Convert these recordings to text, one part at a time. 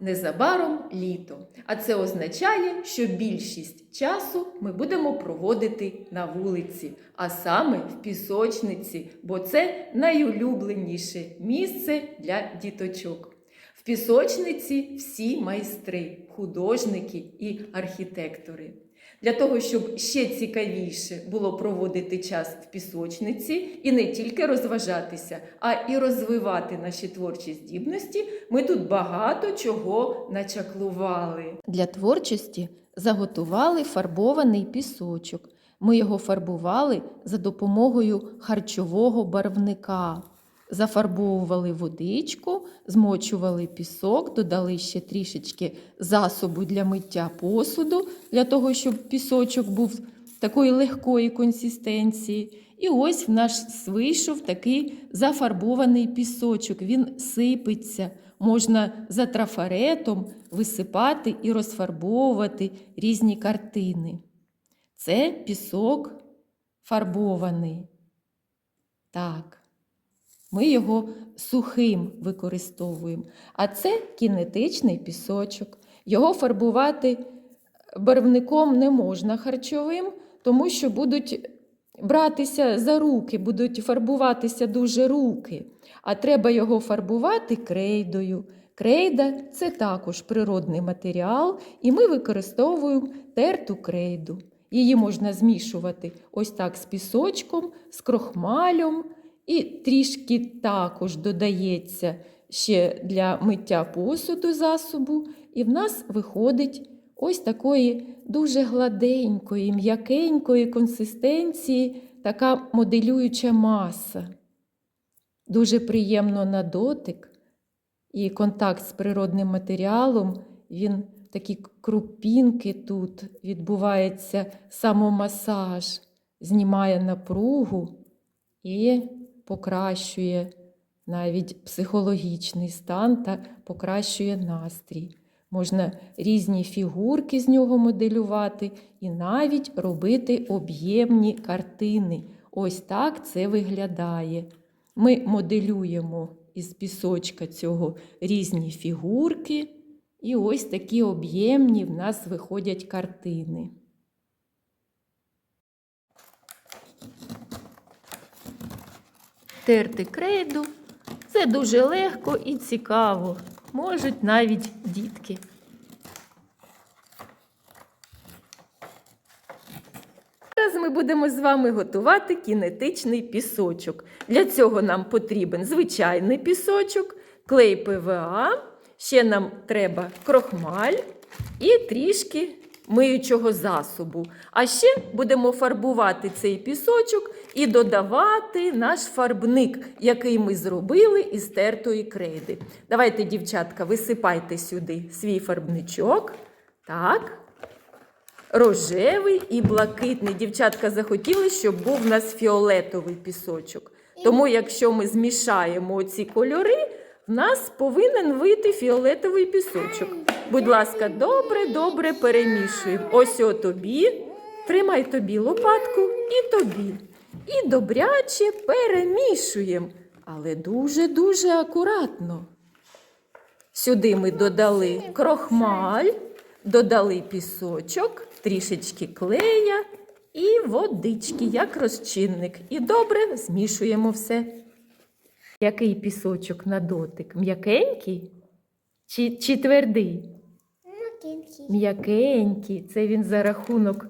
Незабаром літо, а це означає, що більшість часу ми будемо проводити на вулиці, а саме в пісочниці, бо це найулюбленіше місце для діточок. В пісочниці всі майстри, художники і архітектори. Для того, щоб ще цікавіше було проводити час в пісочниці і не тільки розважатися, а і розвивати наші творчі здібності, ми тут багато чого начаклували. Для творчості заготували фарбований пісочок. Ми його фарбували за допомогою харчового барвника. Зафарбовували водичку, змочували пісок, додали ще трішечки засобу для миття посуду, для того, щоб пісочок був такої легкої консистенції. І ось в нас вийшов такий зафарбований пісочок. Він сипеться. Можна за трафаретом висипати і розфарбовувати різні картини. Це пісок фарбований. Так. Ми його сухим використовуємо. А це кінетичний пісочок. Його фарбувати барвником не можна харчовим, тому що будуть братися за руки, будуть фарбуватися дуже руки. А треба його фарбувати крейдою. Крейда це також природний матеріал, і ми використовуємо терту крейду. Її можна змішувати ось так з пісочком, з крохмалем. І трішки також додається ще для миття посуду засобу. І в нас виходить ось такої дуже гладенької, м'якенької консистенції, така моделююча маса. Дуже приємно на дотик. І контакт з природним матеріалом, він такі крупінки тут, відбувається самомасаж, знімає напругу і покращує навіть психологічний стан та покращує настрій. Можна різні фігурки з нього моделювати і навіть робити об'ємні картини. Ось так це виглядає. Ми моделюємо із пісочка цього різні фігурки, і ось такі об'ємні в нас виходять картини. Терти крейду це дуже легко і цікаво. Можуть навіть дітки. Зараз ми будемо з вами готувати кінетичний пісочок. Для цього нам потрібен звичайний пісочок, клей ПВА, ще нам треба крохмаль і трішки миючого засобу. А ще будемо фарбувати цей пісочок і додавати наш фарбник, який ми зробили із тертої крейди. Давайте, дівчатка, висипайте сюди свій фарбничок. Так. Рожевий і блакитний. Дівчатка захотіли, щоб був у нас фіолетовий пісочок. Тому, якщо ми змішаємо ці кольори, в нас повинен вийти фіолетовий пісочок. Будь ласка, добре, добре перемішуємо. Ось о тобі. Тримай тобі лопатку і тобі. І добряче перемішуємо. Але дуже-дуже акуратно. Сюди ми додали крохмаль, додали пісочок, трішечки клея і водички, як розчинник. І добре змішуємо все. Який пісочок на дотик? М'якенький чи, чи твердий? М'якенький. Це він за рахунок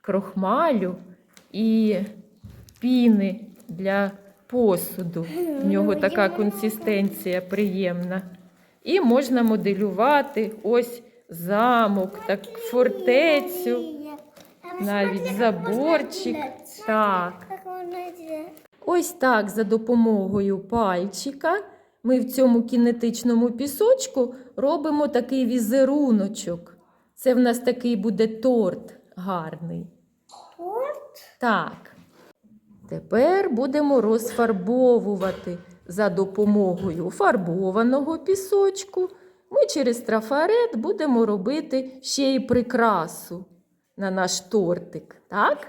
крохмалю і піни для посуду. В нього така консистенція приємна. І можна моделювати ось замок, так фортецю, навіть заборчик. Так. Ось так за допомогою пальчика ми в цьому кінетичному пісочку робимо такий візеруночок. Це в нас такий буде торт гарний. Торт? Так. Тепер будемо розфарбовувати за допомогою фарбованого пісочку. Ми через трафарет будемо робити ще й прикрасу на наш тортик. Так?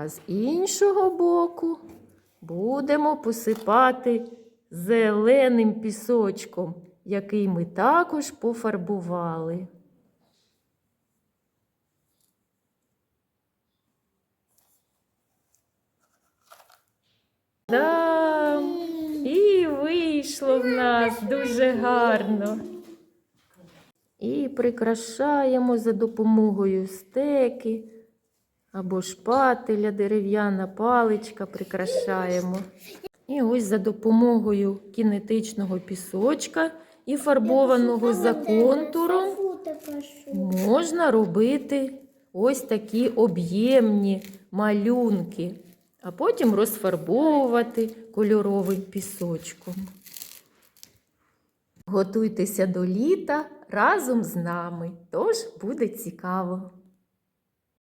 А з іншого боку будемо посипати зеленим пісочком, який ми також пофарбували. Да, і вийшло в нас дуже гарно. І прикрашаємо за допомогою стеки або шпателя, дерев'яна паличка прикрашаємо. І ось за допомогою кінетичного пісочка і фарбованого за контуром можна робити ось такі об'ємні малюнки, а потім розфарбовувати кольоровим пісочком. Готуйтеся до літа разом з нами, тож буде цікаво.